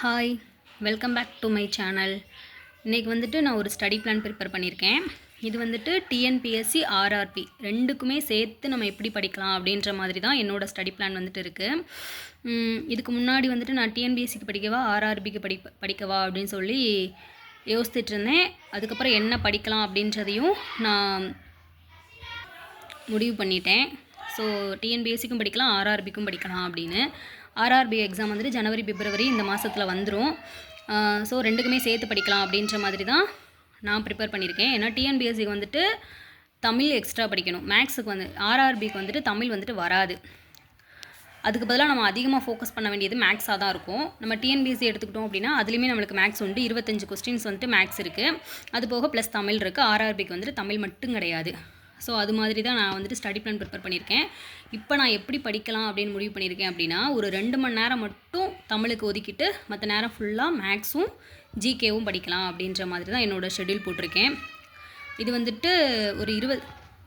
Hi welcome back to my channel இன்றைக்கி வந்துட்டு நான் ஒரு ஸ்டடி பிளான் ப்ரிப்பேர் பண்ணியிருக்கேன். இது வந்துட்டு டிஎன்பிஎஸ்சி ஆர்ஆர்பி ரெண்டுக்குமே சேர்த்து நம்ம எப்படி படிக்கலாம் அப்படின்ற மாதிரி தான் என்னோடய ஸ்டடி பிளான் வந்துட்டு இருக்குது இதுக்கு முன்னாடி வந்துட்டு நான் டிஎன்பிஎஸ்சிக்கு படிக்கவா ஆர்ஆர்பிக்கு படி படிக்கவா அப்படின்னு சொல்லி யோசிச்சுட்டு இருந்தேன். அதுக்கப்புறம் என்ன படிக்கலாம் அப்படின்றதையும் நான் முடிவு பண்ணிட்டேன். ஸோ டிஎன்பிஎஸ்சிக்கும் படிக்கலாம் ஆர்ஆர்பிக்கும் படிக்கலாம் அப்படின்னு. ஆர்ஆர்பி எக்ஸாம் வந்துட்டு ஜனவரி பிப்ரவரி இந்த மாதத்தில் வந்துடும் ஸோ ரெண்டுக்குமே சேர்த்து படிக்கலாம் அப்படின்ற மாதிரி தான் நான் ப்ரிப்பேர் பண்ணியிருக்கேன். ஏன்னா டிஎன்பிஎஸ்சிக்கு வந்துட்டு தமிழ் எக்ஸ்ட்ரா படிக்கணும். மேக்ஸுக்கு வந்து ஆர்ஆர்பிக்கு வந்துட்டு தமிழ் வந்துட்டு வராது. அதுக்கு பதிலாக நம்ம அதிகமாக ஃபோக்கஸ் பண்ண வேண்டியது மேக்ஸாக தான் இருக்கும். நம்ம டிஎன்பிஎஸ்சி எடுத்துக்கிட்டோம் அப்படின்னா அதுலேயுமே நம்மளுக்கு மேக்ஸ் உண்டு. இருபத்தஞ்சு கொஸ்டின்ஸ் வந்துட்டு மேக்ஸ் இருக்குது அது போக ப்ளஸ் தமிழ் இருக்குது ஆர்ஆர்பிக்கு வந்துட்டு தமிழ் மட்டும் கிடையாது. ஸோ அது மாதிரி தான் நான் வந்துட்டு ஸ்டடி பிளான் ப்ரிப்பேர் பண்ணியிருக்கேன். இப்போ நான் எப்படி படிக்கலாம் அப்படின்னு முடிவு பண்ணியிருக்கேன் அப்படின்னா ஒரு ரெண்டு மணி நேரம் மட்டும் தமிழுக்கு ஒதுக்கிட்டு மற்ற நேரம் ஃபுல்லாக மேக்ஸும் ஜிகேவும் படிக்கலாம் அப்படின்ற மாதிரி தான் என்னோடய ஷெட்யூல் போட்டிருக்கேன். இது வந்துட்டு ஒரு இருபது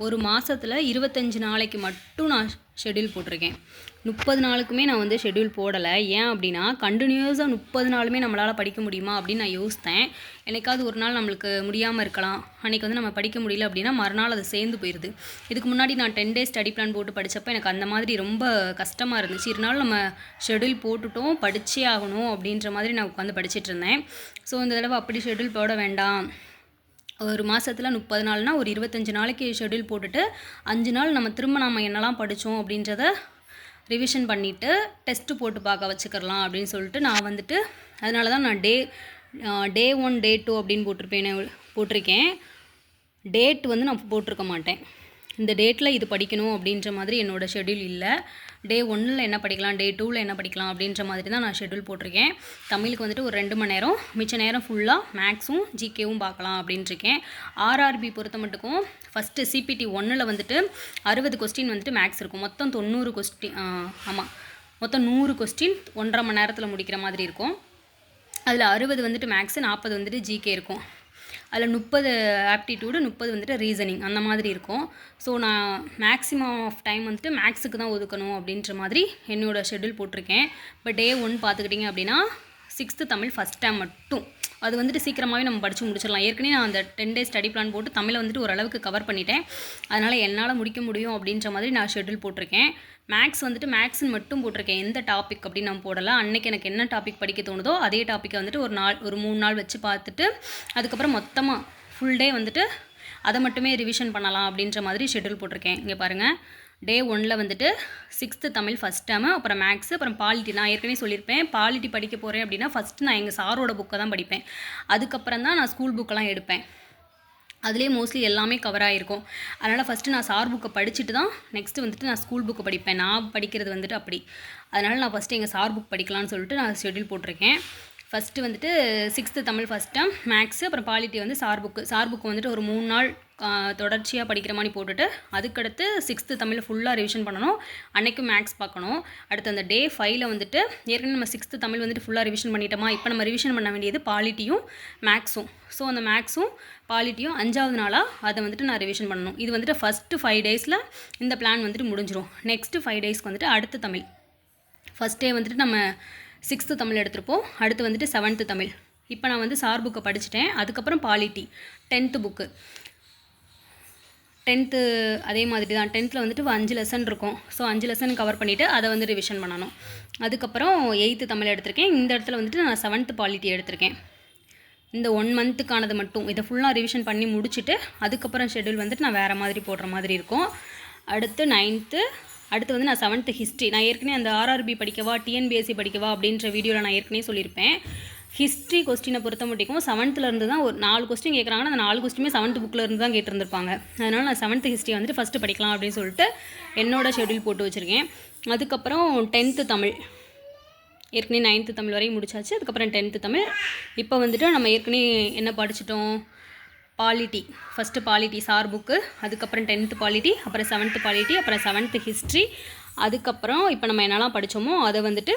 ஒரு மாதத்தில் இருபத்தஞ்சி நாளைக்கு மட்டும் நான் ஷெட்யூல் போட்டிருக்கேன். முப்பது நாளுக்குமே நான் வந்து ஷெட்யூல் போடலை. ஏன் அப்படின்னா கண்டினியூஸாக முப்பது நாளுமே நம்மளால் படிக்க முடியுமா அப்படின்னு நான் யோசித்தேன். என்னைக்காவது ஒரு நாள் நம்மளுக்கு முடியாமல் இருக்கலாம். அன்றைக்கி வந்து நம்ம படிக்க முடியல அப்படின்னா மறுநாள் அது சேர்ந்து போயிடுது இதுக்கு முன்னாடி நான் டென் டேஸ் ஸ்டடி பிளான் போட்டு படித்தப்போ எனக்கு அந்த மாதிரி ரொம்ப கஷ்டமாக இருந்துச்சு. இருந்தாலும் நம்ம ஷெட்யூல் போட்டுட்டோம் படித்தே ஆகணும் அப்படின்ற மாதிரி நான் உட்காந்து படிச்சிட்டு இருந்தேன். ஸோ இந்த தடவை அப்படி ஷெட்யூல் போட வேண்டாம். ஒரு மாதத்தில் முப்பது நாள்னால் ஒரு இருபத்தஞ்சி நாளைக்கு ஷெட்யூல் போட்டுட்டு அஞ்சு நாள் நம்ம திரும்ப நம்ம என்னெல்லாம் படித்தோம் அப்படின்றத ரிவிஷன் பண்ணிவிட்டு டெஸ்ட்டு போட்டு பார்க்க வச்சுக்கிறலாம் அப்படின்னு சொல்லிட்டு நான் வந்துட்டு அதனால தான் நான் டே டே ஒன் டே டூ அப்படின்னு போட்டிருப்பேன் போட்டிருக்கேன். டேட் வந்து நான் போட்டிருக்க மாட்டேன். இந்த டேட்டில் இது படிக்கணும் அப்படின்ற மாதிரி என்னோடய ஷெட்யூல் இல்லை. டே ஒன்றில் என்ன படிக்கலாம் டே டூவில் என்ன படிக்கலாம் அப்படின்ற மாதிரி தான் நான் ஷெட்யூல் போட்டிருக்கேன். தமிழுக்கு வந்துட்டு ஒரு ரெண்டு மணி நேரம் மிச்ச நேரம் ஃபுல்லாக மேக்ஸும் ஜிகேவும் பார்க்கலாம் அப்படின்ட்டுருக்கேன் ஆர்ஆர்பி பொறுத்த மட்டுக்கும் ஃபஸ்ட்டு சிபிடி ஒன்றில் வந்துட்டு அறுபது கொஸ்டின் வந்துட்டு மேக்ஸ் இருக்கும். மொத்தம் தொண்ணூறு கொஸ்டின் ஆமாம் மொத்தம் நூறு கொஸ்டின் ஒன்றரை மணி நேரத்தில் முடிக்கிற மாதிரி இருக்கும். அதில் அறுபது வந்துட்டு மேக்ஸு நாற்பது வந்துட்டு ஜிகே இருக்கும். அதில் முப்பது ஆப்டிடியூடு முப்பது வந்துட்டு ரீசனிங் அந்த மாதிரி இருக்கும். ஸோ நான் மேக்ஸிமம் ஆஃப் டைம் வந்துட்டு மேக்ஸுக்கு தான் ஒதுக்கணும் அப்படின்ற மாதிரி என்னோடய ஷெட்யூல் போட்டிருக்கேன். இப்போ டே ஒன் பார்த்துக்கிட்டிங்க அப்படின்னா சிக்ஸ்த்து தமிழ் ஃபஸ்ட் டைம் மட்டும். அது வந்துட்டு சீக்கிரமாகவே நம்ம படித்து முடிச்சிடலாம். ஏற்கனவே நான் அந்த டென் டேஸ் ஸ்டடி பிளான் போட்டு தமிழை வந்துட்டு ஓரளவுக்கு கவர் பண்ணிட்டேன். அதனால் என்னால் முடிக்க முடியும் அப்படின்ற மாதிரி நான் ஷெட்யூல் போட்டிருக்கேன். மேக்ஸ் வந்துட்டு மேக்ஸ்ன்னு மட்டும் போட்டிருக்கேன். எந்த டாபிக் அப்படின்னு நான் போடலாம் அன்றைக்கி எனக்கு என்ன டாபிக் படிக்க தோணுதோ அதே டாப்பிக்கை வந்துட்டு ஒரு நாள் ஒரு மூணு நாள் வச்சு பார்த்துட்டு அதுக்கப்புறம் மொத்தமாக ஃபுல் டே வந்துட்டு அதை மட்டுமே ரிவிஷன் பண்ணலாம் அப்படின்ற மாதிரி ஷெட்யூல் போட்டிருக்கேன். இங்கே பாருங்கள் டே ஒனில் வந்துட்டு சிக்ஸ்த்து தமிழ் ஃபஸ்ட் டேமு அப்புறம் மேக்ஸு அப்புறம் பாலிட்டி நான் ஏற்கனவே சொல்லியிருப்பேன் பாலிட்டி படிக்க போகிறேன் அப்படின்னா ஃபஸ்ட்டு நான் எங்கள் சாரோட புக்கை தான் படிப்பேன். அதுக்கப்புறம் தான் நான் ஸ்கூல் புக்கெல்லாம் எடுப்பேன். அதுலேயே மோஸ்ட்லி எல்லாமே கவர் ஆகிருக்கும் அதனால் ஃபஸ்ட்டு நான் சார் புக்கை படிச்சுட்டு தான் நெக்ஸ்ட்டு வந்துட்டு நான் ஸ்கூல் புக்கை படிப்பேன். நான் படிக்கிறது வந்துட்டு அப்படி. அதனால் நான் ஃபஸ்ட்டு எங்கள் சார் புக் படிக்கலாம்னு சொல்லிட்டு நான் ஷெட்யூல் போட்டிருக்கேன். ஃபஸ்ட்டு வந்துட்டு sixth Tamil first term maths அப்புறம் பாலிட்டி வந்து சார் புக்கு சார் புக்கு வந்துட்டு ஒரு மூணு நாள் தொடர்ச்சியாக படிக்கிற மாதிரி போட்டுட்டு அதுக்கடுத்து சிக்ஸ்த்து தமிழ் ஃபுல்லாக ரிவிஷன் பண்ணணும். அன்றைக்கும் மேக்ஸ் பார்க்கணும். அடுத்து அந்த டே ஃபைவ்ல வந்துட்டு ஏற்கனவே நம்ம சிக்ஸ்த்து தமிழ் வந்துட்டு ஃபுல்லாக ரிவிஷன் பண்ணிட்டோமா? இப்போ நம்ம ரிவிஷன் பண்ண வேண்டியது பாலிட்டியும் மேக்ஸும் ஸோ அந்த மேக்ஸும் பாலிட்டியும் அஞ்சாவது நாளாக அதை வந்துட்டு நான் ரிவிஷன் பண்ணணும். இது வந்துட்டு ஃபஸ்ட்டு ஃபைவ் டேஸில் இந்த பிளான் வந்துட்டு முடிஞ்சிடும் நெக்ஸ்ட்டு ஃபைவ் டேஸ்க்கு வந்துட்டு அடுத்த தமிழ். ஃபஸ்ட் டே வந்துட்டு நம்ம சிக்ஸ்த்து தமிழ் எடுத்திருப்போம். அடுத்து வந்துட்டு செவன்த்து தமிழ். இப்போ நான் வந்து சார் புக்கை படிச்சுட்டேன். அதுக்கப்புறம் பாலிட்டி டென்த்து புக்கு டென்த்து அதே மாதிரி தான் டென்த்தில் வந்துட்டு அஞ்சு லெசன் இருக்கும். ஸோ அஞ்சு லெசன் கவர் பண்ணிவிட்டு அதை வந்து ரிவிஷன் பண்ணணும். அதுக்கப்புறம் எயித்து தமிழ் எடுத்திருக்கேன். இந்த இடத்துல வந்துட்டு நான் செவன்த்து பாலிட்டி எடுத்திருக்கேன். இந்த ஒன் மந்த்துக்கானது மட்டும். இதை ஃபுல்லாக ரிவிஷன் பண்ணி முடிச்சுட்டு அதுக்கப்புறம் ஷெட்யூல் வந்துட்டு நான் வேறு மாதிரி போடுற மாதிரி இருக்கும். அடுத்து நைன்த்து அடுத்து வந்து நான் செவன்த்து ஹிஸ்ட்ரி நான் ஏற்கனவே அந்த ஆர்ஆர்பி படிக்கவா டிஎன்பிஎஸ்சி படிக்கவா அப்படின்ற வீடியோவில் நான் ஏற்கனவே சொல்லியிருப்பேன். ஹிஸ்ட்ரி கொஸ்டினை பொறுத்த மட்டும் செவன்த்துலேருந்து தான் ஒரு நாலு கொஸ்டின் கேட்குறாங்கன்னா அந்த நாலு கொஸ்டினுமே செவன்த் புக்கிலேருந்து தான் கேட்டிருந்துருப்பாங்க. அதனால் நான் செவன்த்து ஹிஸ்ட்ரி வந்துட்டு ஃபஸ்ட்டு படிக்கலாம் அப்படின்னு சொல்லிட்டு என்னோடய ஷெட்யூல் போட்டு வச்சுருக்கேன். அதுக்கப்புறம் டென்த்து தமிழ். ஏற்கனவே நைன்த்து தமிழ் வரையும் முடிச்சாச்சு. அதுக்கப்புறம் டென்த்து தமிழ். இப்போ வந்துட்டு நம்ம ஏற்கனவே என்ன படிச்சிட்டோம்? Polity first polity sir book அதுக்கப்புறம் டென்த்து பாலிட்டி அப்புறம் செவன்த்து பாலிட்டி அப்புறம் செவன்த்து ஹிஸ்ட்ரி அதுக்கப்புறம் இப்போ நம்ம என்னெல்லாம் படித்தோமோ அதை வந்துட்டு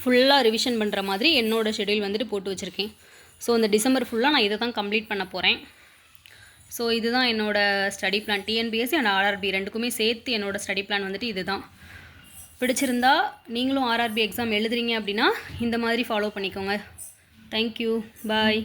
ஃபுல்லாக ரிவிஷன் பண்ணுற மாதிரி என்னோடய ஷெட்யூல் வந்துட்டு போட்டு வச்சுருக்கேன். ஸோ இந்த டிசம்பர் ஃபுல்லாக நான் இதை தான் கம்ப்ளீட் பண்ண போகிறேன் ஸோ இதுதான் என்னோடய study plan TNPSC and RRB ரெண்டுக்குமே சேர்த்து என்னோடய ஸ்டடி பிளான் வந்துட்டு இதுதான் பிடிச்சிருந்தா நீங்களும் ஆர்ஆர்பி எக்ஸாம் எழுதுறீங்க அப்படின்னா இந்த மாதிரி ஃபாலோ பண்ணிக்கோங்க. Thank you bye